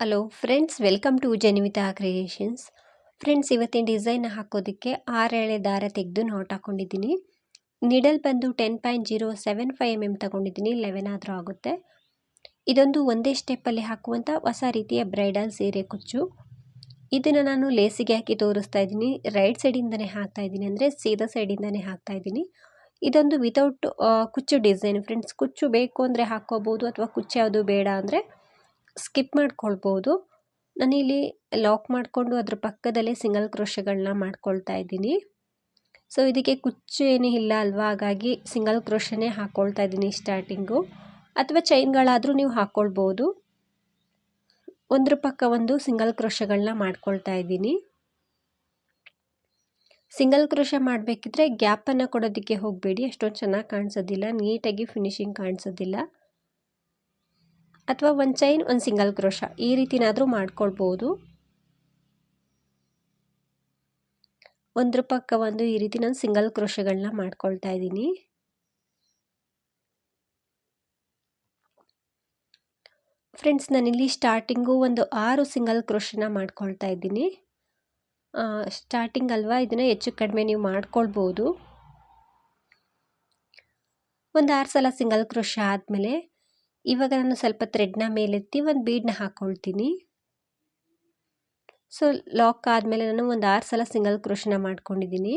Hello friends welcome to Janivita Creations friends ಇವತ್ತಿನ design ಹಾಕೋದಕ್ಕೆ ಆರೇಳೆ ದಾರ ತೆಗೆದು ನಾಟ್ ಹಾಕ್ಕೊಂಡಿದ್ದೀನಿ ನಿಡಲ್ ಬಂದು ten point zero seven five M M ತೊಗೊಂಡಿದ್ದೀನಿ ಲೆವೆನ್ ಆದರೂ ಆಗುತ್ತೆ. ಇದೊಂದು ಒಂದೇ ಸ್ಟೆಪ್ಪಲ್ಲಿ ಹಾಕುವಂಥ ಹೊಸ ರೀತಿಯ ಬ್ರೈಡಲ್ ಸೀರೆ ಕುಚ್ಚು. ಇದನ್ನು ನಾನು ಲೇಸಿಗೆ ಹಾಕಿ ತೋರಿಸ್ತಾ ಇದ್ದೀನಿ. ರೈಟ್ ಸೈಡಿಂದನೇ ಹಾಕ್ತಾ ಇದ್ದೀನಿ ಅಂದರೆ ಸೀದಾ ಸೈಡಿಂದನೇ ಹಾಕ್ತಾ ಇದ್ದೀನಿ. ಇದೊಂದು ವಿತೌಟ್ ಕುಚ್ಚು ಡಿಸೈನ್ ಫ್ರೆಂಡ್ಸ್ ಕುಚ್ಚು ಬೇಕು ಅಂದರೆ ಹಾಕ್ಕೋಬೋದು ಅಥವಾ ಕುಚ್ಚು ಯಾವುದು ಬೇಡ ಅಂದರೆ ಸ್ಕಿಪ್ ಮಾಡ್ಕೊಳ್ಬೋದು. ನಾನಿಲ್ಲಿ ಲಾಕ್ ಮಾಡಿಕೊಂಡು ಅದ್ರ ಪಕ್ಕದಲ್ಲೇ ಸಿಂಗಲ್ ಕ್ರೋಶಗಳನ್ನ ಮಾಡ್ಕೊಳ್ತಾ ಇದ್ದೀನಿ. ಸೊ, ಇದಕ್ಕೆ ಕುಚ್ಚು ಏನೂ ಇಲ್ಲ ಅಲ್ವಾ? ಹಾಗಾಗಿ ಸಿಂಗಲ್ ಕ್ರೋಶನೇ ಹಾಕ್ಕೊಳ್ತಾ ಇದ್ದೀನಿ ಸ್ಟಾರ್ಟಿಂಗು. ಅಥವಾ ಚೈನ್ಗಳಾದರೂ ನೀವು ಹಾಕ್ಕೊಳ್ಬೋದು ಒಂದ್ರ ಪಕ್ಕ ಒಂದು ಸಿಂಗಲ್ ಕ್ರೋಶಗಳನ್ನ ಮಾಡ್ಕೊಳ್ತಾ ಇದ್ದೀನಿ. ಸಿಂಗಲ್ ಕ್ರೋಶ ಮಾಡಬೇಕಿದ್ರೆ ಗ್ಯಾಪನ್ನು ಕೊಡೋದಕ್ಕೆ ಹೋಗಬೇಡಿ. ಅಷ್ಟೊಂದು ಚೆನ್ನಾಗಿ ಕಾಣಿಸೋದಿಲ್ಲ. ನೀಟಾಗಿ ಫಿನಿಶಿಂಗ್ ಕಾಣಿಸೋದಿಲ್ಲ. ಅಥವಾ ಒಂದು ಚೈನ್ ಒಂದು ಸಿಂಗಲ್ ಕ್ರೋಶ ಈ ರೀತಿನಾದರೂ ಮಾಡ್ಕೊಳ್ಬೋದು. ಒಂದ್ರ ಪಕ್ಕ ಒಂದು ಈ ರೀತಿ ನಾನು ಸಿಂಗಲ್ ಕ್ರೋಶಗಳನ್ನ ಮಾಡ್ಕೊಳ್ತಾ ಇದ್ದೀನಿ. ಫ್ರೆಂಡ್ಸ್ ನಾನಿಲ್ಲಿ ಸ್ಟಾರ್ಟಿಂಗು ಒಂದು ಆರು ಸಿಂಗಲ್ ಕ್ರೋಶನ ಮಾಡ್ಕೊಳ್ತಾ ಇದ್ದೀನಿ. ಸ್ಟಾರ್ಟಿಂಗ್ ಅಲ್ವಾ? ಇದನ್ನು ಹೆಚ್ಚು ಕಡಿಮೆ ನೀವು ಮಾಡ್ಕೊಳ್ಬೋದು. ಒಂದು ಆರು ಸಲ ಸಿಂಗಲ್ ಕ್ರೋಶ ಆದಮೇಲೆ ಇವಾಗ ನಾನು ಸ್ವಲ್ಪ ಥ್ರೆಡ್ನ ಮೇಲೆತ್ತಿ ಒಂದು ಬೀಡನ್ನ ಹಾಕ್ಕೊಳ್ತೀನಿ ಸೊ ಲಾಕ್ ಆದಮೇಲೆ ನಾನು ಒಂದು ಆರು ಸಲ ಸಿಂಗಲ್ ಕ್ರೋಶನ ಮಾಡ್ಕೊಂಡಿದ್ದೀನಿ.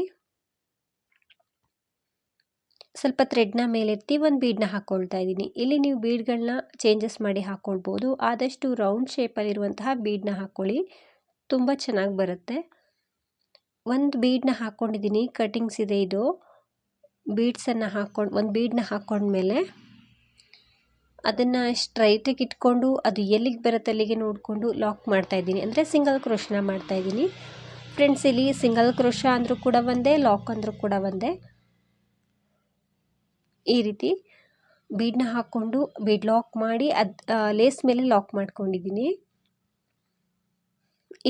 ಸ್ವಲ್ಪ ಥ್ರೆಡ್ನ ಮೇಲೆತ್ತಿ ಒಂದು ಬೀಡನ್ನ ಹಾಕ್ಕೊಳ್ತಾ ಇದ್ದೀನಿ. ಇಲ್ಲಿ ನೀವು ಬೀಡ್ಗಳನ್ನ ಚೇಂಜಸ್ ಮಾಡಿ ಹಾಕ್ಕೊಳ್ಬೋದು ಆದಷ್ಟು ರೌಂಡ್ ಶೇಪಲ್ಲಿರುವಂತಹ ಬೀಡನ್ನ ಹಾಕ್ಕೊಳ್ಳಿ ತುಂಬ ಚೆನ್ನಾಗಿ ಬರುತ್ತೆ. ಒಂದು ಬೀಡನ್ನ ಹಾಕ್ಕೊಂಡಿದ್ದೀನಿ ಕಟಿಂಗ್ಸ್ ಇದೆ ಇದು. ಬೀಡ್ಸನ್ನು ಹಾಕ್ಕೊಂಡು ಒಂದು ಬೀಡನ್ನ ಹಾಕ್ಕೊಂಡ್ಮೇಲೆ ಅದನ್ನು ಸ್ಟ್ರೈಟಾಗಿ ಇಟ್ಕೊಂಡು ಅದು ಎಲ್ಲಿಗೆ ಬರುತ್ತೆ ಅಲ್ಲಿಗೆ ನೋಡಿಕೊಂಡು ಲಾಕ್ ಮಾಡ್ತಾಯಿದ್ದೀನಿ ಅಂದರೆ ಸಿಂಗಲ್ ಕ್ರೋಶನ ಮಾಡ್ತಾಯಿದ್ದೀನಿ ಫ್ರೆಂಡ್ಸ್ ಇಲ್ಲಿ ಸಿಂಗಲ್ ಕ್ರೋಶ ಅಂದರೂ ಕೂಡ ಒಂದೇ ಲಾಕ್ ಅಂದರೂ ಕೂಡ ಒಂದೇ. ಈ ರೀತಿ ಬೀಡನ್ನ ಹಾಕ್ಕೊಂಡು ಬೀಡ್ ಲಾಕ್ ಮಾಡಿ ಅದು ಲೇಸ್ ಮೇಲೆ ಲಾಕ್ ಮಾಡ್ಕೊಂಡಿದ್ದೀನಿ.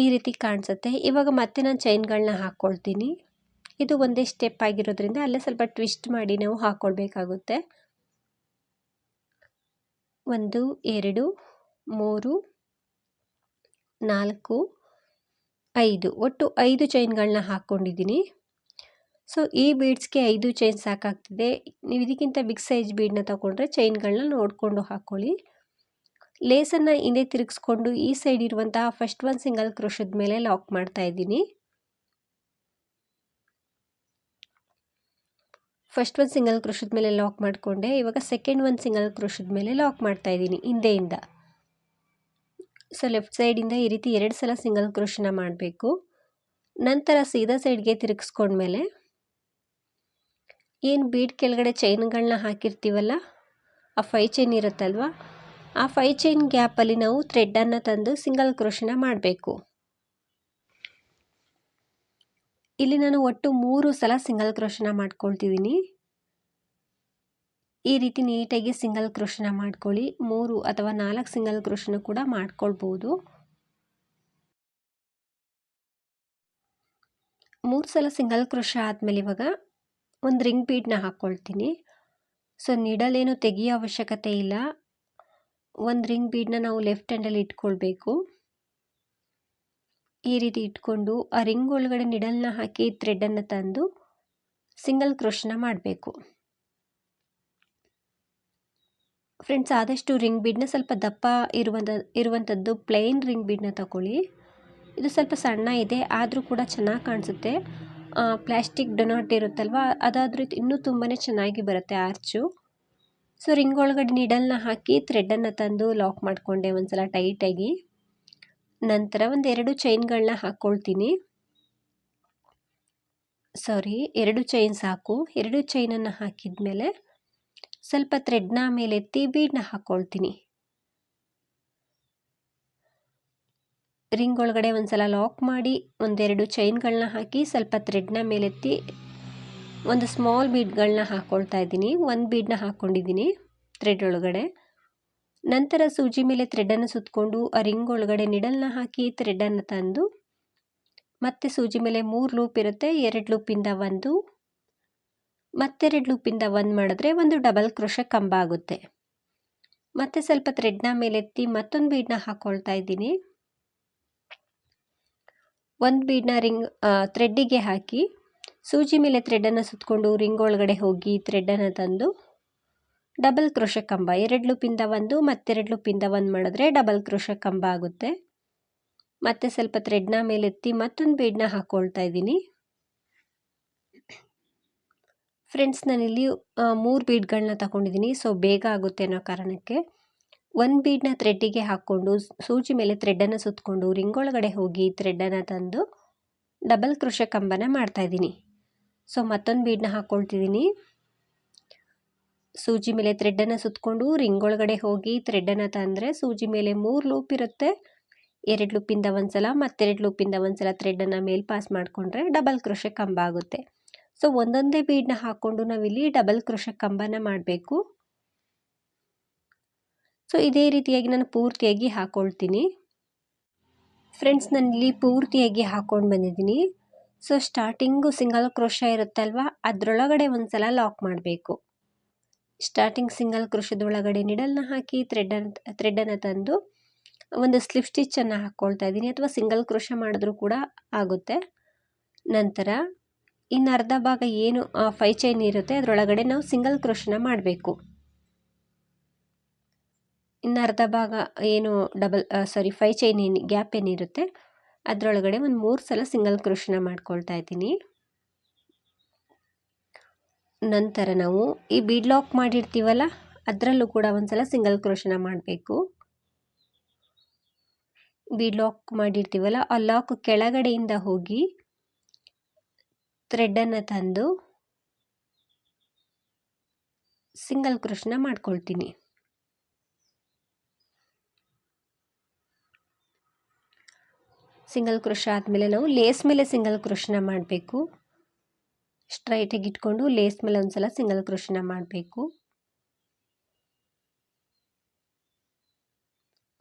ಈ ರೀತಿ ಕಾಣಿಸುತ್ತೆ. ಇವಾಗ ಮತ್ತೆ ನಾನು ಚೈನ್ಗಳನ್ನ ಹಾಕ್ಕೊಳ್ತೀನಿ ಇದು ಒಂದೇ ಸ್ಟೆಪ್ ಆಗಿರೋದ್ರಿಂದ ಅಲ್ಲೇ ಸ್ವಲ್ಪ ಟ್ವಿಸ್ಟ್ ಮಾಡಿ ನಾವು ಹಾಕ್ಕೊಳ್ಬೇಕಾಗುತ್ತೆ ಒಂದು, ಎರಡು, ಮೂರು, ನಾಲ್ಕು, ಐದು. ಒಟ್ಟು ಐದು ಚೈನ್ಗಳನ್ನ ಹಾಕ್ಕೊಂಡಿದ್ದೀನಿ. ಸೊ, ಈ ಬೀಡ್ಸ್ಗೆ ಐದು ಚೈನ್ ಸಾಕಾಗ್ತಿದೆ. ನೀವು ಇದಕ್ಕಿಂತ ಬಿಗ್ ಸೈಜ್ ಬೀಡನ್ನ ತಗೊಂಡ್ರೆ ಚೈನ್ಗಳನ್ನ ನೋಡಿಕೊಂಡು ಹಾಕ್ಕೊಳ್ಳಿ ಲೇಸನ್ನು ಹಿಂದೆ ತಿರುಗಿಸ್ಕೊಂಡು ಈ ಸೈಡ್ ಇರುವಂತಹ ಫಸ್ಟ್ ಒನ್ ಸಿಂಗಲ್ ಕ್ರೋಶದ ಮೇಲೆ ಲಾಕ್ ಮಾಡ್ತಾ ಇದ್ದೀನಿ. ಫಸ್ಟ್ ಒಂದು ಸಿಂಗಲ್ ಕ್ರೋಶದ ಮೇಲೆ ಲಾಕ್ ಮಾಡಿಕೊಂಡೆ, ಇವಾಗ ಸೆಕೆಂಡ್ ಒಂದು ಸಿಂಗಲ್ ಕ್ರೋಶದ ಮೇಲೆ ಲಾಕ್ ಮಾಡ್ತಾ ಇದ್ದೀನಿ, ಹಿಂದೆಯಿಂದ. ಸೊ ಲೆಫ್ಟ್ ಸೈಡಿಂದ ಈ ರೀತಿ ಎರಡು ಸಲ ಸಿಂಗಲ್ ಕ್ರೋಶನ ಮಾಡಬೇಕು. ನಂತರ ಸೀದಾ ಸೈಡ್ಗೆ ತಿರುಗಿಸ್ಕೊಂಡ್ಮೇಲೆ ಏನು ಬೀಡ್ ಕೆಳಗಡೆ ಚೈನ್ಗಳನ್ನ ಹಾಕಿರ್ತೀವಲ್ಲ, ಆ ಫೈ ಚೈನ್ ಇರುತ್ತಲ್ವ, ಆ ಫೈ ಚೈನ್ ಗ್ಯಾಪಲ್ಲಿ ನಾವು ಥ್ರೆಡ್ಡನ್ನು ತಂದು ಸಿಂಗಲ್ ಕ್ರೋಶನ ಮಾಡಬೇಕು. ಇಲ್ಲಿ ನಾನು ಒಟ್ಟು ಮೂರು ಸಲ ಸಿಂಗಲ್ ಕ್ರೋಶನ ಮಾಡ್ಕೊಳ್ತಿದ್ದೀನಿ ಈ ರೀತಿ ನೀಟಾಗಿ ಸಿಂಗಲ್ ಕ್ರೋಶನ ಮಾಡ್ಕೊಳ್ಳಿ. ಮೂರು ಅಥವಾ ನಾಲ್ಕು ಸಿಂಗಲ್ ಕ್ರೋಶನ ಕೂಡ ಮಾಡ್ಕೊಳ್ಬೋದು. ಮೂರು ಸಲ ಸಿಂಗಲ್ ಕ್ರೋಶ ಆದಮೇಲೆ ಇವಾಗ ಒಂದು ರಿಂಗ್ ಬೀಡನ್ನ ಹಾಕ್ಕೊಳ್ತೀನಿ ಸೊ ನೀಡಲೇನು ತೆಗಿಯೋ ಅವಶ್ಯಕತೆ ಇಲ್ಲ. ಒಂದು ರಿಂಗ್ ಬೀಡನ್ನ ನಾವು ಲೆಫ್ಟ್ ಹ್ಯಾಂಡಲ್ಲಿ ಇಟ್ಕೊಳ್ಬೇಕು. ಈ ರೀತಿ ಇಟ್ಕೊಂಡು ಆ ರಿಂಗ್ ಒಳಗಡೆ ನಿಡಲ್ನ ಹಾಕಿ ಥ್ರೆಡನ್ನು ತಂದು ಸಿಂಗಲ್ ಕ್ರೋಶನ ಮಾಡಬೇಕು. ಫ್ರೆಂಡ್ಸ್ ಆದಷ್ಟು ರಿಂಗ್ ಬೀಡ್ನ ಸ್ವಲ್ಪ ದಪ್ಪ ಇರುವಂಥ ಇರುವಂಥದ್ದು ಪ್ಲೈನ್ ರಿಂಗ್ ಬೀಡ್ನ ತಗೊಳ್ಳಿ. ಇದು ಸ್ವಲ್ಪ ಸಣ್ಣ ಇದೆ, ಆದರೂ ಕೂಡ ಚೆನ್ನಾಗಿ ಕಾಣಿಸುತ್ತೆ. ಪ್ಲ್ಯಾಸ್ಟಿಕ್ ಡೊನಾಟ್ ಇರುತ್ತಲ್ವ, ಅದಾದರೂ ಇನ್ನೂ ತುಂಬಾ ಚೆನ್ನಾಗಿ ಬರುತ್ತೆ ಆರ್ಚು ಸೊ ರಿಂಗ್ ಒಳಗಡೆ ನಿಡಲ್ನ ಹಾಕಿ ಥ್ರೆಡನ್ನು ತಂದು ಲಾಕ್ ಮಾಡಿಕೊಂಡೆ ಒಂದು ಸಲ ಟೈಟಾಗಿ ನಂತರ ಒಂದು ಎರಡು ಚೈನ್ಗಳನ್ನ ಹಾಕ್ಕೊಳ್ತೀನಿ ಸಾರಿ ಎರಡು ಚೈನ್ ಸಾಕು. ಎರಡು ಚೈನನ್ನು ಹಾಕಿದ ಮೇಲೆ ಸ್ವಲ್ಪ ಥ್ರೆಡ್ನ ಮೇಲೆತ್ತಿ ಬೀಡನ್ನ ಹಾಕ್ಕೊಳ್ತೀನಿ ರಿಂಗ್ ಒಳಗಡೆ ಒಂದು ಸಲ ಲಾಕ್ ಮಾಡಿ ಒಂದೆರಡು ಚೈನ್ಗಳನ್ನ ಹಾಕಿ ಸ್ವಲ್ಪ ಥ್ರೆಡ್ನ ಮೇಲೆತ್ತಿ ಒಂದು ಸ್ಮಾಲ್ ಬೀಡ್ಗಳನ್ನ ಹಾಕ್ಕೊಳ್ತಾ ಇದ್ದೀನಿ. ಒಂದು ಬೀಡನ್ನ ಹಾಕ್ಕೊಂಡಿದ್ದೀನಿ ಥ್ರೆಡ್ ಒಳಗಡೆ. ನಂತರ ಸೂಜಿ ಮೇಲೆ ಥ್ರೆಡನ್ನು ಸುತ್ತಕೊಂಡು ಆ ರಿಂಗ್ ಒಳಗಡೆ ನಿಡಲ್ನ ಹಾಕಿ ಥ್ರೆಡನ್ನು ತಂದು, ಮತ್ತೆ ಸೂಜಿ ಮೇಲೆ ಮೂರು ಲೂಪ್ ಇರುತ್ತೆ, ಎರಡು ಲೂಪಿಂದ ಒಂದು ಮತ್ತೆರಡು ಲೂಪಿಂದ ಒಂದು ಮಾಡಿದ್ರೆ ಒಂದು ಡಬಲ್ ಕ್ರೋಶ ಕಂಬ ಆಗುತ್ತೆ. ಮತ್ತೆ ಸ್ವಲ್ಪ ಥ್ರೆಡ್ನ ಮೇಲೆತ್ತಿ ಮತ್ತೊಂದು ಬೀಡನ್ನ ಹಾಕ್ಕೊಳ್ತಾ ಇದ್ದೀನಿ. ಒಂದು ಬೀಡನ್ನ ರಿಂಗ್ ಥ್ರೆಡ್ಡಿಗೆ ಹಾಕಿ, ಸೂಜಿ ಮೇಲೆ ಥ್ರೆಡನ್ನು ಸುತ್ತಕೊಂಡು ರಿಂಗ್ ಒಳಗಡೆ ಹೋಗಿ ಥ್ರೆಡ್ಡನ್ನು ತಂದು ಡಬಲ್ ಕ್ರೋಶ ಕಂಬ ಎರಡು ಲೂಪಿಂದ ಒಂದು, ಮತ್ತೆರಡು ಲೂಪಿಂದ ಒಂದು ಮಾಡಿದ್ರೆ ಡಬಲ್ ಕ್ರೋಶ ಕಂಬ ಆಗುತ್ತೆ. ಮತ್ತೆ ಸ್ವಲ್ಪ ಥ್ರೆಡ್ನ ಮೇಲೆತ್ತಿ ಮತ್ತೊಂದು ಬೀಡ್ನ ಹಾಕ್ಕೊಳ್ತಾ ಇದ್ದೀನಿ. ಫ್ರೆಂಡ್ಸ್ ನಾನಿಲ್ಲಿ ಮೂರು ಬೀಡ್ಗಳನ್ನ ತಗೊಂಡಿದ್ದೀನಿ. ಸೊ ಬೇಗ ಆಗುತ್ತೆ ಅನ್ನೋ ಕಾರಣಕ್ಕೆ ಒಂದು ಬೀಡ್ನ ಥ್ರೆಡ್ಡಿಗೆ ಹಾಕ್ಕೊಂಡು, ಸೂಜಿ ಮೇಲೆ ಥ್ರೆಡ್ಡನ್ನು ಸುತ್ತಕೊಂಡು ರಿಂಗ್ ಒಳಗಡೆ ಹೋಗಿ ಥ್ರೆಡ್ಡನ್ನು ತಂದು ಡಬಲ್ ಕ್ರೋಶ ಕಂಬನ ಮಾಡ್ತಾಯಿದ್ದೀನಿ ಸೊ ಮತ್ತೊಂದು ಬೀಡ್ನ ಹಾಕ್ಕೊಳ್ತಿದ್ದೀನಿ ಸೂಜಿ ಮೇಲೆ ಥ್ರೆಡ್ಡನ್ನು ಸುತ್ತಕೊಂಡು ರಿಂಗ್ ಒಳಗಡೆ ಹೋಗಿ ಥ್ರೆಡ್ಡನ್ನು ತಂದರೆ ಸೂಜಿ ಮೇಲೆ ಮೂರು ಲೂಪ್ ಇರುತ್ತೆ. ಎರಡು ಲೂಪಿಂದ ಒಂದು ಸಲ ಮತ್ತೆರಡು ಲೂಪಿಂದ ಒಂದು ಸಲ ಥ್ರೆಡ್ಡನ್ನು ಮೇಲೆ ಪಾಸ್ ಮಾಡಿಕೊಂಡ್ರೆ ಡಬಲ್ ಕ್ರೋಶ ಕಂಬ ಆಗುತ್ತೆ. ಸೊ ಒಂದೊಂದೇ ಬೀಡನ್ನ ಹಾಕ್ಕೊಂಡು ನಾವಿಲ್ಲಿ ಡಬಲ್ ಕ್ರೋಶ ಕಂಬನ ಮಾಡಬೇಕು. ಸೊ ಇದೇ ರೀತಿಯಾಗಿ ನಾನು ಪೂರ್ತಿಯಾಗಿ ಹಾಕ್ಕೊಳ್ತೀನಿ ಫ್ರೆಂಡ್ಸ್ ಇಲ್ಲಿ ಪೂರ್ತಿಯಾಗಿ ಹಾಕ್ಕೊಂಡು ಬಂದಿದ್ದೀನಿ. ಸೊ ಸ್ಟಾರ್ಟಿಂಗು ಸಿಂಗಲ್ ಕ್ರೋಶ ಇರುತ್ತಲ್ವ? ಅದರೊಳಗಡೆ ಒಂದು ಸಲ ಲಾಕ್ ಮಾಡಬೇಕು. ಸ್ಟಾರ್ಟಿಂಗ್ ಸಿಂಗಲ್ ಕ್ರೋಶದೊಳಗಡೆ ನಿಡಲ್ನ ಹಾಕಿ ಥ್ರೆಡ್ಡನ್ನು ಥ್ರೆಡ್ಡನ್ನು ತಂದು ಒಂದು ಸ್ಲಿಪ್ ಸ್ಟಿಚ್ಚನ್ನು ಹಾಕ್ಕೊಳ್ತಾ ಇದ್ದೀನಿ. ಅಥವಾ ಸಿಂಗಲ್ ಕ್ರೋಶ ಮಾಡಿದ್ರೂ ಕೂಡ ಆಗುತ್ತೆ. ನಂತರ ಇನ್ನು ಅರ್ಧ ಭಾಗ ಏನು ಫೈ ಚೈನ್ ಇರುತ್ತೆ, ಅದರೊಳಗಡೆ ನಾವು ಸಿಂಗಲ್ ಕ್ರೋಶನ ಮಾಡಬೇಕು. ಇನ್ನು ಅರ್ಧ ಭಾಗ ಏನು ಡಬಲ್ ಸಾರಿ ಫೈ ಚೈನ್ ಏನು ಗ್ಯಾಪ್ ಏನಿರುತ್ತೆ, ಅದರೊಳಗಡೆ ಒಂದು ಮೂರು ಸಲ ಸಿಂಗಲ್ ಕ್ರೋಶನ ಮಾಡ್ಕೊಳ್ತಾ ಇದ್ದೀನಿ. ನಂತರ ನಾವು ಈ ಬೀಡ್ ಲಾಕ್ ಮಾಡಿರ್ತೀವಲ್ಲ, ಅದರಲ್ಲೂ ಕೂಡ ಒಂದು ಸಲ ಸಿಂಗಲ್ ಕ್ರೋಶನ ಮಾಡಬೇಕು. ಬೀಡ್ ಲಾಕ್ ಮಾಡಿರ್ತೀವಲ್ಲ, ಆ ಲಾಕ್ ಕೆಳಗಡೆಯಿಂದ ಹೋಗಿ ಥ್ರೆಡ್ಡನ್ನು ತಂದು ಸಿಂಗಲ್ ಕ್ರೋಶನ ಮಾಡ್ಕೊಳ್ತೀನಿ. ಸಿಂಗಲ್ ಕ್ರೋಶ ಆದಮೇಲೆ ನಾವು ಲೇಸ್ ಮೇಲೆ ಸಿಂಗಲ್ ಕ್ರೋಶನ ಮಾಡಬೇಕು. ಸ್ಟ್ರೈಟಾಗಿ ಇಟ್ಕೊಂಡು ಲೇಸ್ ಮೇಲೆ ಒಂದು ಸಲ ಸಿಂಗಲ್ ಕ್ರೋಶನ ಮಾಡಬೇಕು.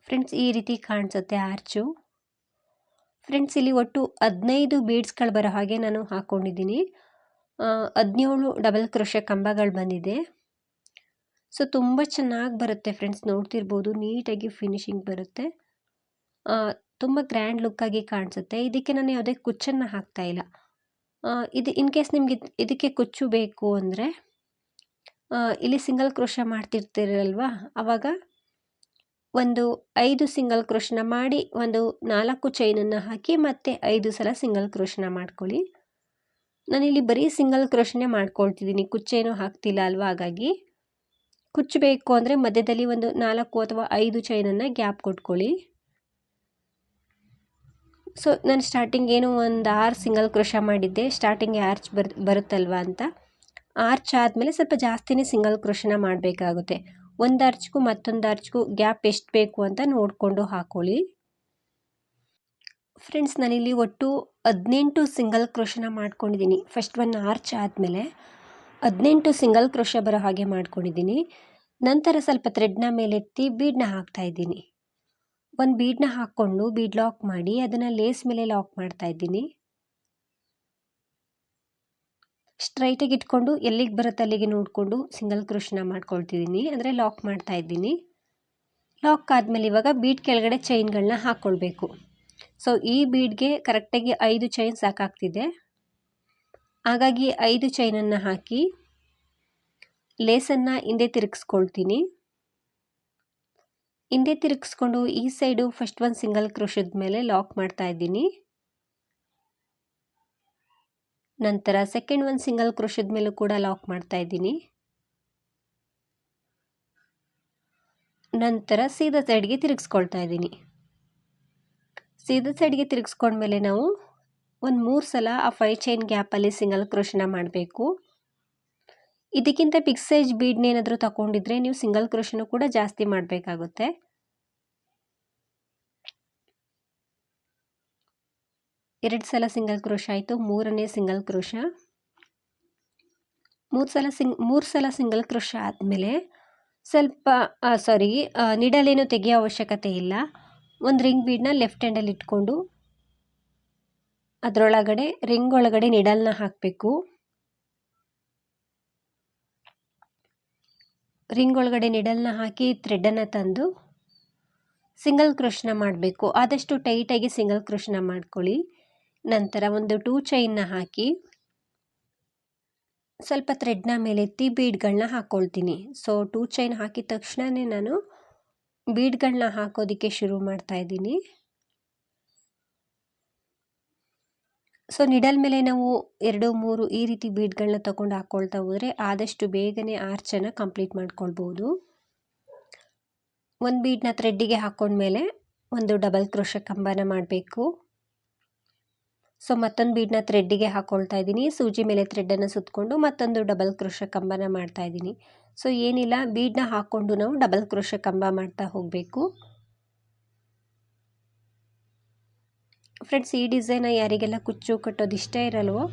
ಫ್ರೆಂಡ್ಸ್ ಈ ರೀತಿ ಕಾಣಿಸುತ್ತೆ ಆರ್ಚು ಫ್ರೆಂಡ್ಸ್ ಇಲ್ಲಿ ಒಟ್ಟು ಹದಿನೈದು ಬೀಡ್ಸ್ಗಳು ಬರೋ ಹಾಗೆ ನಾನು ಹಾಕ್ಕೊಂಡಿದ್ದೀನಿ ಹದಿನೇಳು ಡಬಲ್ ಕ್ರೋಶ ಕಂಬಗಳು ಬಂದಿದೆ. ಸೊ ತುಂಬ ಚೆನ್ನಾಗಿ ಬರುತ್ತೆ ಫ್ರೆಂಡ್ಸ್ ನೋಡ್ತಿರ್ಬೋದು, ನೀಟಾಗಿ ಫಿನಿಶಿಂಗ್ ಬರುತ್ತೆ. ತುಂಬ ಗ್ರ್ಯಾಂಡ್ ಲುಕ್ಕಾಗಿ ಕಾಣಿಸುತ್ತೆ. ಇದಕ್ಕೆ ನಾನು ಯಾವುದೇ ಕುಚ್ಚನ್ನು ಹಾಕ್ತಾ ಇಲ್ಲ. ಇದು ಇನ್ ಕೇಸ್ ನಿಮಗೆ ಇದಕ್ಕೆ ಕುಚ್ಚು ಬೇಕು ಅಂದರೆ ಇಲ್ಲಿ ಸಿಂಗಲ್ ಕ್ರೋಶ ಮಾಡ್ತಿರ್ತೀರಲ್ವಾ? ಆವಾಗ ಒಂದು ಐದು ಸಿಂಗಲ್ ಕ್ರೋಶನ ಮಾಡಿ ಒಂದು ನಾಲ್ಕು ಚೈನನ್ನು ಹಾಕಿ ಮತ್ತೆ ಐದು ಸಲ ಸಿಂಗಲ್ ಕ್ರೋಶನ ಮಾಡ್ಕೊಳ್ಳಿ. ನಾನಿಲ್ಲಿ ಬರೀ ಸಿಂಗಲ್ ಕ್ರೋಶನೇ ಮಾಡ್ಕೊಳ್ತಿದ್ದೀನಿ ಕುಚ್ಚೇನೂ ಹಾಕ್ತಿಲ್ಲ ಅಲ್ವಾ ಹಾಗಾಗಿ. ಕುಚ್ಚು ಬೇಕು ಅಂದರೆ ಮಧ್ಯದಲ್ಲಿ ಒಂದು ನಾಲ್ಕು ಅಥವಾ ಐದು ಚೈನನ್ನು ಗ್ಯಾಪ್ ಕೊಟ್ಕೊಳ್ಳಿ. ಸೊ ನಾನು ಸ್ಟಾರ್ಟಿಂಗ್ ಏನು ಒಂದು ಆರು ಸಿಂಗಲ್ ಕ್ರೋಶ ಮಾಡಿದ್ದೆ. ಸ್ಟಾರ್ಟಿಂಗ್ ಆರ್ಚ್ ಬರ್, ಬರುತ್ತಲ್ವ ಅಂತ. ಆರ್ಚ್ ಆದಮೇಲೆ ಸ್ವಲ್ಪ ಜಾಸ್ತಿನೇ ಸಿಂಗಲ್ ಕ್ರೋಶನ ಮಾಡಬೇಕಾಗುತ್ತೆ. ಒಂದು ಅರ್ಚ್ಗೂ ಮತ್ತೊಂದು ಆರ್ಚ್ಗೂ ಗ್ಯಾಪ್ ಎಷ್ಟು ಬೇಕು ಅಂತ ನೋಡಿಕೊಂಡು ಹಾಕೊಳ್ಳಿ. ಫ್ರೆಂಡ್ಸ್ ನಾನಿಲ್ಲಿ ಒಟ್ಟು ಹದಿನೆಂಟು ಸಿಂಗಲ್ ಕ್ರೋಶನ ಮಾಡ್ಕೊಂಡಿದ್ದೀನಿ. ಫಸ್ಟ್ ಒನ್ ಆರ್ಚ್ ಆದಮೇಲೆ ಹದಿನೆಂಟು ಸಿಂಗಲ್ ಕ್ರೋಶ ಬರೋ ಹಾಗೆ ಮಾಡ್ಕೊಂಡಿದ್ದೀನಿ. ನಂತರ ಸ್ವಲ್ಪ ಥ್ರೆಡ್ನ ಮೇಲೆತ್ತಿ ಬೀಡನ್ನ ಹಾಕ್ತಾಯಿದ್ದೀನಿ ಒಂದು ಬೀಡನ್ನ ಹಾಕ್ಕೊಂಡು ಬೀಡ್ ಲಾಕ್ ಮಾಡಿ ಅದನ್ನು ಲೇಸ್ ಮೇಲೆ ಲಾಕ್ ಮಾಡ್ತಾ ಇದ್ದೀನಿ. ಸ್ಟ್ರೈಟಾಗಿ ಇಟ್ಕೊಂಡು ಎಲ್ಲಿಗೆ ಬರುತ್ತೆ ಅಲ್ಲಿಗೆ ನೋಡಿಕೊಂಡು ಸಿಂಗಲ್ ಕ್ರೋಶನ ಮಾಡ್ಕೊಳ್ತಿದ್ದೀನಿ. ಅಂದರೆ ಲಾಕ್ ಮಾಡ್ತಾ ಇದ್ದೀನಿ. ಲಾಕ್ ಆದಮೇಲೆ ಇವಾಗ ಬೀಡ್ ಕೆಳಗಡೆ ಚೈನ್ಗಳನ್ನ ಹಾಕ್ಕೊಳ್ಬೇಕು ಸೊ, ಈ ಬೀಡ್ಗೆ ಕರೆಕ್ಟಾಗಿ ಐದು ಚೈನ್ ಸಾಕಾಗ್ತಿದೆ. ಹಾಗಾಗಿ ಐದು ಚೈನನ್ನು ಹಾಕಿ ಲೇಸನ್ನು ಹಿಂದೆ ತಿರುಗಿಸ್ಕೊಳ್ತೀನಿ. ಹಿಂದೆ ತಿರುಗಿಸ್ಕೊಂಡು ಈ ಸೈಡು ಫಸ್ಟ್ ಒಂದು ಸಿಂಗಲ್ ಕ್ರೋಶದ ಮೇಲೆ ಲಾಕ್ ಮಾಡ್ತಾ ಇದ್ದೀನಿ. ನಂತರ ಸೆಕೆಂಡ್ ಒಂದು ಸಿಂಗಲ್ ಕ್ರೋಶದ ಮೇಲೂ ಕೂಡ ಲಾಕ್ ಮಾಡ್ತಾ ಇದ್ದೀನಿ. ನಂತರ ಸೀದಾ ಸೈಡ್ಗೆ ತಿರುಗಿಸ್ಕೊಳ್ತಾ ಇದ್ದೀನಿ. ಸೀದಾ ಸೈಡ್ಗೆ ತಿರುಗಿಸ್ಕೊಂಡ್ಮೇಲೆ ನಾವು ಒಂದು ಮೂರು ಸಲ ಆ ಫೈ ಚೈನ್ ಗ್ಯಾಪಲ್ಲಿ ಸಿಂಗಲ್ ಕ್ರೋಶನ ಮಾಡಬೇಕು. ಇದಕ್ಕಿಂತ ಬಿಗ್ ಸೈಜ್ ಬೀಡ್ನೇನಾದರೂ ತಗೊಂಡಿದ್ರೆ ನೀವು ಸಿಂಗಲ್ ಕ್ರೋಷನು ಕೂಡ ಜಾಸ್ತಿ ಮಾಡಬೇಕಾಗುತ್ತೆ. ಎರಡು ಸಲ ಸಿಂಗಲ್ ಕ್ರೋಶ ಆಯಿತು, ಮೂರನೇ ಸಿಂಗಲ್ ಕ್ರೋಶ ಮೂರು ಸಲ ಸಿಂಗ್ ಮೂರು ಸಲ ಸಿಂಗಲ್ ಕ್ರೋಶ ಆದಮೇಲೆ ಸ್ವಲ್ಪ ಸಾರಿ ನಿಡಲೇನು ತೆಗೆಯೋ ಅವಶ್ಯಕತೆ ಇಲ್ಲ. ಒಂದು ರಿಂಗ್ ಬೀಡನ್ನ ಲೆಫ್ಟ್ ಹ್ಯಾಂಡಲ್ಲಿ ಇಟ್ಕೊಂಡು ಅದರೊಳಗಡೆ ರಿಂಗ್ ಒಳಗಡೆ ನಿಡಲ್ನ ಹಾಕಬೇಕು. ರಿಂಗ್ ಒಳಗಡೆ ನಿಡಲ್ನ ಹಾಕಿ ಥ್ರೆಡನ್ನು ತಂದು ಸಿಂಗಲ್ ಕೃಷ್ಣ ಮಾಡಬೇಕು. ಆದಷ್ಟು ಟೈಟಾಗಿ ಸಿಂಗಲ್ ಕೃಷ್ಣ ಮಾಡ್ಕೊಳ್ಳಿ. ನಂತರ ಒಂದು ಟೂ ಚೈನ್ನ ಹಾಕಿ ಸ್ವಲ್ಪ ಥ್ರೆಡ್ನ ಮೇಲೆತ್ತಿ ಬೀಡ್ಗಳನ್ನ ಹಾಕ್ಕೊಳ್ತೀನಿ ಸೊ ಟೂ ಚೈನ್ ಹಾಕಿದ ತಕ್ಷಣವೇ ನಾನು ಬೀಡ್ಗಳನ್ನ ಹಾಕೋದಕ್ಕೆ ಶುರು ಮಾಡ್ತಾ ಇದ್ದೀನಿ. ಸೊ ನಿಡಲ್ ಮೇಲೆ ನಾವು ಎರಡು, ಮೂರು ಈ ರೀತಿ ಬೀಡ್ಗಳನ್ನ ತಗೊಂಡು ಹಾಕ್ಕೊಳ್ತಾ ಹೋದರೆ ಆದಷ್ಟು ಬೇಗನೆ ಆರ್ಚನ್ನು ಕಂಪ್ಲೀಟ್ ಮಾಡ್ಕೊಳ್ಬೋದು. ಒಂದು ಬೀಡನ್ನ ಥ್ರೆಡ್ಡಿಗೆ ಹಾಕ್ಕೊಂಡ್ಮೇಲೆ ಒಂದು ಡಬಲ್ ಕ್ರೋಶ ಕಂಬನ ಮಾಡಬೇಕು. ಸೊ ಮತ್ತೊಂದು ಬೀಡನ್ನ ಥ್ರೆಡ್ಡಿಗೆ ಹಾಕ್ಕೊಳ್ತಾ ಇದ್ದೀನಿ. ಸೂಜಿ ಮೇಲೆ ಥ್ರೆಡ್ಡನ್ನು ಸುತ್ತಕೊಂಡು ಮತ್ತೊಂದು ಡಬಲ್ ಕ್ರೋಶ ಕಂಬನ ಮಾಡ್ತಾ ಇದ್ದೀನಿ. ಸೊ ಏನಿಲ್ಲ ಬೀಡನ್ನ ಹಾಕ್ಕೊಂಡು ನಾವು ಡಬಲ್ ಕ್ರೋಶ ಕಂಬ ಮಾಡ್ತಾ ಹೋಗಬೇಕು. ಫ್ರೆಂಡ್ಸ್, ಈ ಡಿಸೈನ ಯಾರಿಗೆಲ್ಲ ಕುಚ್ಚು ಕಟ್ಟೋದು ಇಷ್ಟ ಇರಲ್ವೋ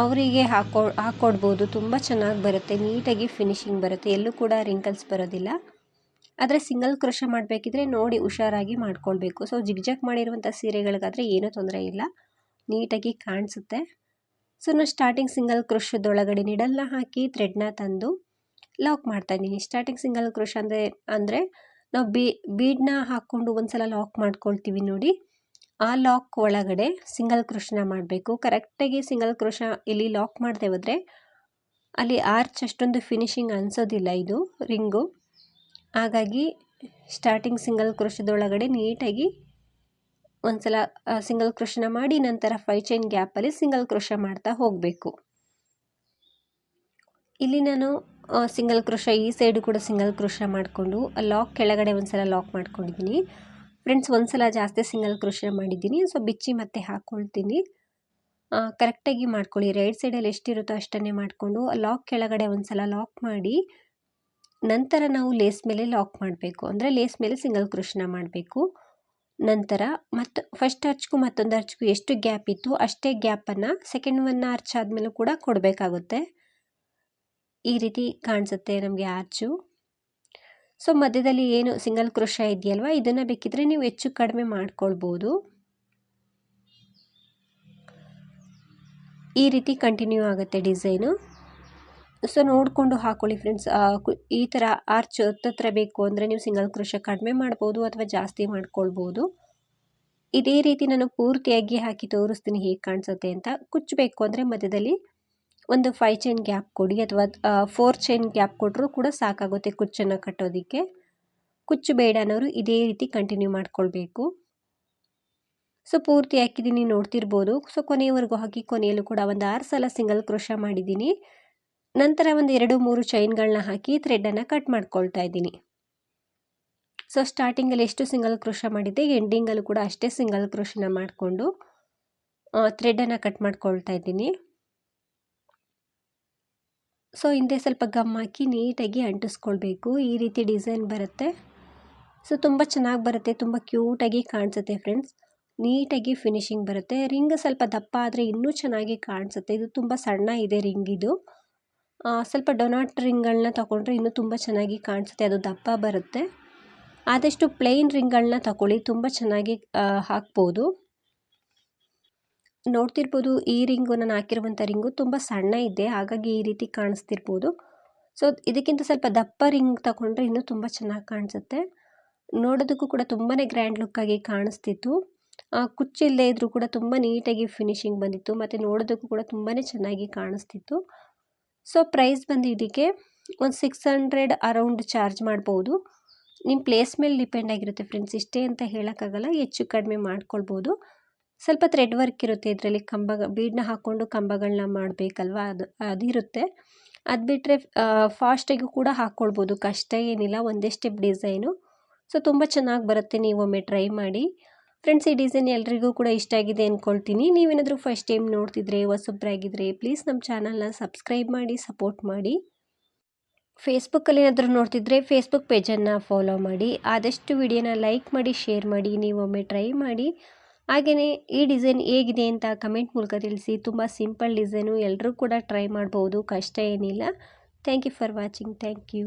ಅವರಿಗೆ ಹಾಕೋ ಹಾಕ್ಕೊಡ್ಬೋದು ತುಂಬ ಚೆನ್ನಾಗಿ ಬರುತ್ತೆ. ನೀಟಾಗಿ ಫಿನಿಶಿಂಗ್ ಬರುತ್ತೆ. ಎಲ್ಲೂ ಕೂಡ ರಿಂಕಲ್ಸ್ ಬರೋದಿಲ್ಲ. ಆದರೆ ಸಿಂಗಲ್ ಕ್ರೋಶ ಮಾಡಬೇಕಿದ್ರೆ ನೋಡಿ ಹುಷಾರಾಗಿ ಮಾಡ್ಕೊಳ್ಬೇಕು. ಸೊ ಜಿಗ್ಜಾಗ್ ಮಾಡಿರುವಂಥ ಸೀರೆಗಳಿಗಾದರೆ ಏನೂ ತೊಂದರೆ ಇಲ್ಲ. ನೀಟಾಗಿ ಕಾಣಿಸುತ್ತೆ. ಸೊ ನಾನು ಸ್ಟಾರ್ಟಿಂಗ್ ಸಿಂಗಲ್ ಕ್ರೋಶದೊಳಗಡೆ ನಿಡಲ್ನ ಹಾಕಿ ಥ್ರೆಡ್ನ ತಂದು ಲಾಕ್ ಮಾಡ್ತಾಯಿದ್ದೀನಿ ಸ್ಟಾರ್ಟಿಂಗ್ ಸಿಂಗಲ್ ಕ್ರೋಶ ಅಂದರೆ ಅಂದರೆ ನಾವು ಬೀಡನ್ನ ಹಾಕ್ಕೊಂಡು ಒಂದು ಸಲ ಲಾಕ್ ಮಾಡ್ಕೊಳ್ತೀವಿ ನೋಡಿ. ಆ ಲಾಕ್ ಒಳಗಡೆ ಸಿಂಗಲ್ ಕ್ರೋಶನ ಮಾಡಬೇಕು. ಕರೆಕ್ಟಾಗಿ ಸಿಂಗಲ್ ಕ್ರೋಶ ಇಲ್ಲಿ ಲಾಕ್ ಮಾಡದೆ ಹೋದರೆ ಅಲ್ಲಿ ಆರ್ಚ್ ಅಷ್ಟೊಂದು ಫಿನಿಶಿಂಗ್ ಅನಿಸೋದಿಲ್ಲ ಇದು ರಿಂಗು ಹಾಗಾಗಿ ಸ್ಟಾರ್ಟಿಂಗ್ ಸಿಂಗಲ್ ಕ್ರೋಶದೊಳಗಡೆ ನೀಟಾಗಿ ಒಂದು ಸಲ ಸಿಂಗಲ್ ಕ್ರೋಶನ ಮಾಡಿ ನಂತರ ಫೈ ಚೈನ್ ಗ್ಯಾಪಲ್ಲಿ ಸಿಂಗಲ್ ಕ್ರೋಶ ಮಾಡ್ತಾ ಹೋಗಬೇಕು. ಇಲ್ಲಿ ನಾನು ಸಿಂಗಲ್ ಕ್ರೋಶ ಈ ಸೈಡು ಕೂಡ ಸಿಂಗಲ್ ಕ್ರೋಶ ಮಾಡಿಕೊಂಡು ಲಾಕ್ ಕೆಳಗಡೆ ಒಂದು ಸಲ ಲಾಕ್ ಮಾಡ್ಕೊಂಡಿದ್ದೀನಿ. ಫ್ರೆಂಡ್ಸ್ ಒಂದು ಸಲ ಜಾಸ್ತಿ ಸಿಂಗಲ್ ಕ್ರೋಶ ಮಾಡಿದ್ದೀನಿ. ಸೊ ಬಿಚ್ಚಿ ಮತ್ತೆ ಹಾಕ್ಕೊಳ್ತೀನಿ ಕರೆಕ್ಟಾಗಿ ಮಾಡ್ಕೊಳ್ಳಿ. ರೈಟ್ ಸೈಡಲ್ಲಿ ಎಷ್ಟಿರುತ್ತೋ ಅಷ್ಟನ್ನೇ ಮಾಡಿಕೊಂಡು ಲಾಕ್ ಕೆಳಗಡೆ ಒಂದು ಸಲ ಲಾಕ್ ಮಾಡಿ, ನಂತರ ನಾವು ಲೇಸ್ ಮೇಲೆ ಲಾಕ್ ಮಾಡಬೇಕು. ಅಂದರೆ ಲೇಸ್ ಮೇಲೆ ಸಿಂಗಲ್ ಕ್ರೋಶನ ಮಾಡಬೇಕು. ನಂತರ ಮತ್ತು ಫಸ್ಟ್ ಅರ್ಚ್ಗೂ ಮತ್ತೊಂದು ಅರ್ಚ್ಗೂ ಎಷ್ಟು ಗ್ಯಾಪ್ ಇತ್ತು ಅಷ್ಟೇ ಗ್ಯಾಪನ್ನು ಸೆಕೆಂಡ್ ಒನ್ ಅರ್ಚ್ ಆದಮೇಲೂ ಕೂಡ ಕೊಡಬೇಕಾಗುತ್ತೆ. ಈ ರೀತಿ ಕಾಣಿಸುತ್ತೆ ನಮಗೆ ಆರ್ಚು ಸೊ ಮಧ್ಯದಲ್ಲಿ ಏನು ಸಿಂಗಲ್ ಕ್ರೋಶ ಇದೆಯಲ್ವ? ಇದನ್ನು ಬೇಕಿದ್ರೆ ನೀವು ಹೆಚ್ಚು ಕಡಿಮೆ ಮಾಡ್ಕೊಳ್ಬೋದು. ಈ ರೀತಿ ಕಂಟಿನ್ಯೂ ಆಗುತ್ತೆ ಡಿಸೈನು ಸೊ ನೋಡಿಕೊಂಡು ಹಾಕೊಳ್ಳಿ ಫ್ರೆಂಡ್ಸ್ ಈ ಥರ ಆರ್ಚ್ ಹತ್ತತ್ರ ಬೇಕು ಅಂದರೆ ನೀವು ಸಿಂಗಲ್ ಕ್ರೋಶ ಕಡಿಮೆ ಮಾಡ್ಬೋದು ಅಥವಾ ಜಾಸ್ತಿ ಮಾಡ್ಕೊಳ್ಬೋದು. ಇದೇ ರೀತಿ ನಾನು ಪೂರ್ತಿಯಾಗಿ ಹಾಕಿ ತೋರಿಸ್ತೀನಿ ಹೇಗೆ ಕಾಣಿಸುತ್ತೆ ಅಂತ. ಕುಚ್ಚಬೇಕು ಅಂದರೆ ಮಧ್ಯದಲ್ಲಿ ಒಂದು ಫೈ ಚೈನ್ ಗ್ಯಾಪ್ ಕೊಡಿ ಅಥವಾ ಫೋರ್ ಚೈನ್ ಗ್ಯಾಪ್ ಕೊಟ್ಟರೂ ಕೂಡ ಸಾಕಾಗುತ್ತೆ ಕುಚ್ಚನ್ನು ಕಟ್ಟೋದಕ್ಕೆ. ಕುಚ್ಚು ಬೇಡ ಅನ್ನೋರು ಇದೇ ರೀತಿ ಕಂಟಿನ್ಯೂ ಮಾಡ್ಕೊಳ್ಬೇಕು. ಸೊ ಪೂರ್ತಿ ಹಾಕಿದ್ದೀನಿ ನೋಡ್ತಿರ್ಬೋದು. ಸೊ ಕೊನೆಯವರೆಗೂ ಹಾಕಿ, ಕೊನೆಯಲ್ಲೂ ಕೂಡ ಒಂದು ಆರು ಸಲ ಸಿಂಗಲ್ ಕ್ರೋಶ ಮಾಡಿದ್ದೀನಿ. ನಂತರ ಒಂದು ಎರಡು, ಮೂರು ಚೈನ್ಗಳನ್ನ ಹಾಕಿ ಥ್ರೆಡ್ಡನ್ನು ಕಟ್ ಮಾಡ್ಕೊಳ್ತಾ ಇದ್ದೀನಿ. ಸೊ ಸ್ಟಾರ್ಟಿಂಗಲ್ಲಿ ಎಷ್ಟು ಸಿಂಗಲ್ ಕ್ರೋಶ ಮಾಡಿದ್ದೆ ಎಂಡಿಂಗಲ್ಲೂ ಕೂಡ ಅಷ್ಟೇ ಸಿಂಗಲ್ ಕ್ರೋಶನ ಮಾಡಿಕೊಂಡು ಥ್ರೆಡ್ಡನ್ನು ಕಟ್ ಮಾಡ್ಕೊಳ್ತಾ ಇದ್ದೀನಿ. ಸೊ, ಹಿಂದೆ ಸ್ವಲ್ಪ ಗಮ್ ಹಾಕಿ ನೀಟಾಗಿ ಅಂಟಿಸ್ಕೊಳ್ಬೇಕು. ಈ ರೀತಿ ಡಿಸೈನ್ ಬರುತ್ತೆ. ಸೊ, ತುಂಬ ಚೆನ್ನಾಗಿ ಬರುತ್ತೆ. ತುಂಬ ಕ್ಯೂಟಾಗಿ ಕಾಣಿಸುತ್ತೆ ಫ್ರೆಂಡ್ಸ್. ನೀಟಾಗಿ ಫಿನಿಶಿಂಗ್ ಬರುತ್ತೆ. ರಿಂಗ್ ಸ್ವಲ್ಪ ದಪ್ಪ ಆದರೆ ಇನ್ನೂ ಚೆನ್ನಾಗಿ ಕಾಣಿಸುತ್ತೆ. ಇದು ತುಂಬ ಸಣ್ಣ ಇದೆ ರಿಂಗ್ ಇದು. ಸ್ವಲ್ಪ ಡೊನಾಟ್ ರಿಂಗ್ಗಳನ್ನ ತಗೊಂಡ್ರೆ ಇನ್ನೂ ತುಂಬ ಚೆನ್ನಾಗಿ ಕಾಣಿಸುತ್ತೆ. ಅದು ದಪ್ಪ ಬರುತ್ತೆ. ಆದಷ್ಟು ಪ್ಲೇನ್ ರಿಂಗ್ಗಳನ್ನ ತಗೊಳ್ಳಿ ತುಂಬ ಚೆನ್ನಾಗಿ ಹಾಕ್ಬೋದು. ನೋಡ್ತಿರ್ಬೋದು, ಈ ರಿಂಗು ನಾನು ಹಾಕಿರುವಂಥ ರಿಂಗು ತುಂಬ ಸಣ್ಣ ಇದೆ, ಹಾಗಾಗಿ ಈ ರೀತಿ ಕಾಣಿಸ್ತಿರ್ಬೋದು. ಸೊ ಇದಕ್ಕಿಂತ ಸ್ವಲ್ಪ ದಪ್ಪ ರಿಂಗ್ ತಗೊಂಡ್ರೆ ಇನ್ನೂ ತುಂಬ ಚೆನ್ನಾಗಿ ಕಾಣಿಸುತ್ತೆ. ನೋಡೋದಕ್ಕೂ ಕೂಡ ತುಂಬಾ ಗ್ರ್ಯಾಂಡ್ ಲುಕ್ಕಾಗಿ ಕಾಣಿಸ್ತಿತ್ತು. ಕುಚ್ಚಿಲ್ಲದೆ ಇದ್ದರೂ ಕೂಡ ತುಂಬ ನೀಟಾಗಿ ಫಿನಿಶಿಂಗ್ ಬಂದಿತ್ತು, ಮತ್ತು ನೋಡೋದಕ್ಕೂ ಕೂಡ ತುಂಬಾ ಚೆನ್ನಾಗಿ ಕಾಣಿಸ್ತಿತ್ತು. ಸೊ ಪ್ರೈಸ್ ಬಂದು ಇದಕ್ಕೆ ಒಂದು ಸಿಕ್ಸ್ ಹಂಡ್ರೆಡ್ ಅರೌಂಡ್ ಚಾರ್ಜ್ ಮಾಡ್ಬೋದು. ನಿಮ್ಮ ಪ್ಲೇಸ್ ಮೇಲೆ ಡಿಪೆಂಡ್ ಆಗಿರುತ್ತೆ ಫ್ರೆಂಡ್ಸ್, ಇಷ್ಟೇ ಅಂತ ಹೇಳೋಕ್ಕಾಗಲ್ಲ, ಹೆಚ್ಚು ಕಡಿಮೆ ಮಾಡ್ಕೊಳ್ಬೋದು. ಸ್ವಲ್ಪ ಥ್ರೆಡ್ ವರ್ಕ್ ಇರುತ್ತೆ ಇದರಲ್ಲಿ ಕಂಬ ಬೀಡನ್ನ ಹಾಕ್ಕೊಂಡು ಕಂಬಗಳನ್ನ ಮಾಡಬೇಕಲ್ವಾ? ಅದು ಅದಿರುತ್ತೆ ಅದು ಬಿಟ್ಟರೆ ಫಾಸ್ಟಾಗಿ ಕೂಡ ಹಾಕ್ಕೊಳ್ಬೋದು ಕಷ್ಟ ಏನಿಲ್ಲ, ಒಂದೇ ಸ್ಟೆಪ್ ಡಿಸೈನು ಸೊ ತುಂಬ ಚೆನ್ನಾಗಿ ಬರುತ್ತೆ. ನೀವು ಒಮ್ಮೆ ಟ್ರೈ ಮಾಡಿ. ಫ್ರೆಂಡ್ಸ್ ಈ ಡಿಸೈನ್ ಎಲ್ರಿಗೂ ಕೂಡ ಇಷ್ಟ ಆಗಿದೆ ಅಂದ್ಕೊಳ್ತೀನಿ ನೀವೇನಾದರೂ ಫಸ್ಟ್ ಟೈಮ್ ನೋಡ್ತಿದ್ರೆ ಹೊಸೊಬ್ಬರಾಗಿದ್ದರೆ ಪ್ಲೀಸ್ ನಮ್ಮ ಚಾನಲ್ನ ಸಬ್ಸ್ಕ್ರೈಬ್ ಮಾಡಿ ಸಪೋರ್ಟ್ ಮಾಡಿ. ಫೇಸ್ಬುಕ್ಕಲ್ಲಿ ಏನಾದರೂ ನೋಡ್ತಿದ್ರೆ ಫೇಸ್ಬುಕ್ ಪೇಜನ್ನು ಫಾಲೋ ಮಾಡಿ. ಆದಷ್ಟು ವಿಡಿಯೋನ ಲೈಕ್ ಮಾಡಿ ಶೇರ್ ಮಾಡಿ. ನೀವೊಮ್ಮೆ ಟ್ರೈ ಮಾಡಿ. ಹಾಗೆಯೇ ಈ ಡಿಸೈನ್ ಹೇಗಿದೆ ಅಂತ ಕಮೆಂಟ್ ಮೂಲಕ ತಿಳಿಸಿ. ತುಂಬ ಸಿಂಪಲ್ ಡಿಸೈನು. ಎಲ್ಲರೂ ಕೂಡ ಟ್ರೈ ಮಾಡ್ಬೋದು. ಕಷ್ಟ ಏನಿಲ್ಲ. Thank you for watching. Thank you.